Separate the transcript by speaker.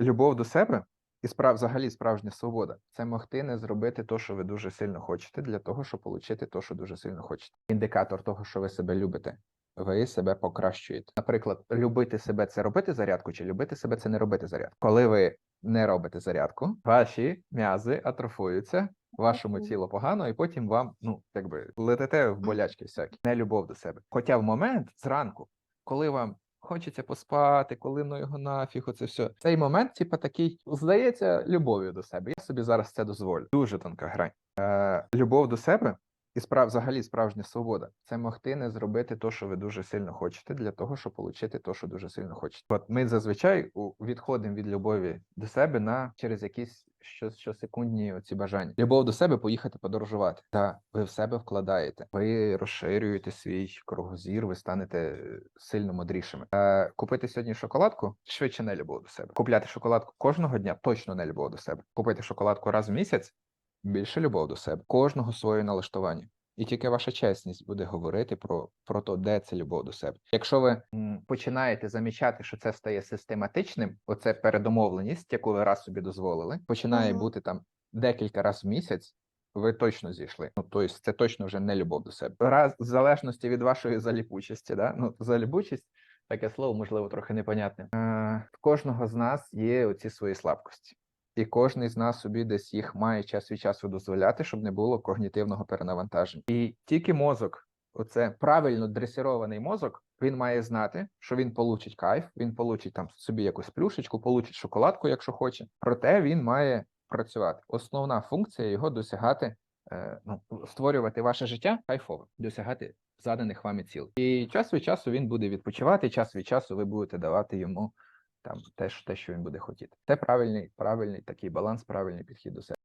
Speaker 1: Любов до себе і справ, взагалі справжня свобода це могти не зробити те, що ви дуже сильно хочете, для того, щоб отримати те, що дуже сильно хочете. Індикатор того, що ви себе любите. Ви себе покращуєте. Наприклад, любити себе це робити зарядку, чи любити себе це не робити зарядку. Коли ви не робите зарядку, ваші м'язи атрофуються, вашому тілу погано, і потім вам, ну якби летите в болячки всякі. Не любов до себе. Хоча в момент зранку, коли вам хочеться поспати, коли ну його нафіг, оце все. Цей момент, типа, такий, здається, любов'ю до себе. Я собі зараз це дозволю. Дуже тонка грань. Е, любов до себе і справ, взагалі справжня свобода це могти не зробити те, що ви дуже сильно хочете, для того, щоб отримати те, що дуже сильно хочете. От ми зазвичай відходимо від любові до себе на через якісь що, щосекундні оці бажання. Любов до себе поїхати подорожувати. Та ви в себе вкладаєте, ви розширюєте свій кругозір, ви станете сильно мудрішими. Е, купити сьогодні шоколадку швидше не любов до себе. Купляти шоколадку кожного дня точно не любов до себе. Купити шоколадку раз в місяць більше любов до себе, кожного своє налаштування. І тільки ваша чесність буде говорити про, про то, де це любов до себе. Якщо ви починаєте замічати, що це стає систематичним, оце передомовленість, яку ви раз собі дозволили, починає
Speaker 2: Мгм.
Speaker 1: бути там декілька разів в місяць. Ви точно зійшли. Ну, тобто, це точно вже не любов до себе. Раз в залежності від вашої заліпучості, да? ну заліпучість, таке слово, можливо, трохи непонятне. Е, в кожного з нас є оці свої слабкості. І кожен з нас собі десь їх має час від часу дозволяти, щоб не було когнітивного перенавантаження. І тільки мозок, оце правильно дресирований мозок, він має знати, що він получить кайф, він получить там собі якусь плюшечку, получить шоколадку, якщо хоче. Проте він має працювати. Основна функція його досягати, е, ну, створювати ваше життя кайфовим, досягати заданих вами цілей. І час від часу він буде відпочивати, час від часу ви будете давати йому там те, що- те, що він буде хотіти. Це правильний, правильний такий баланс, правильний підхід до себе.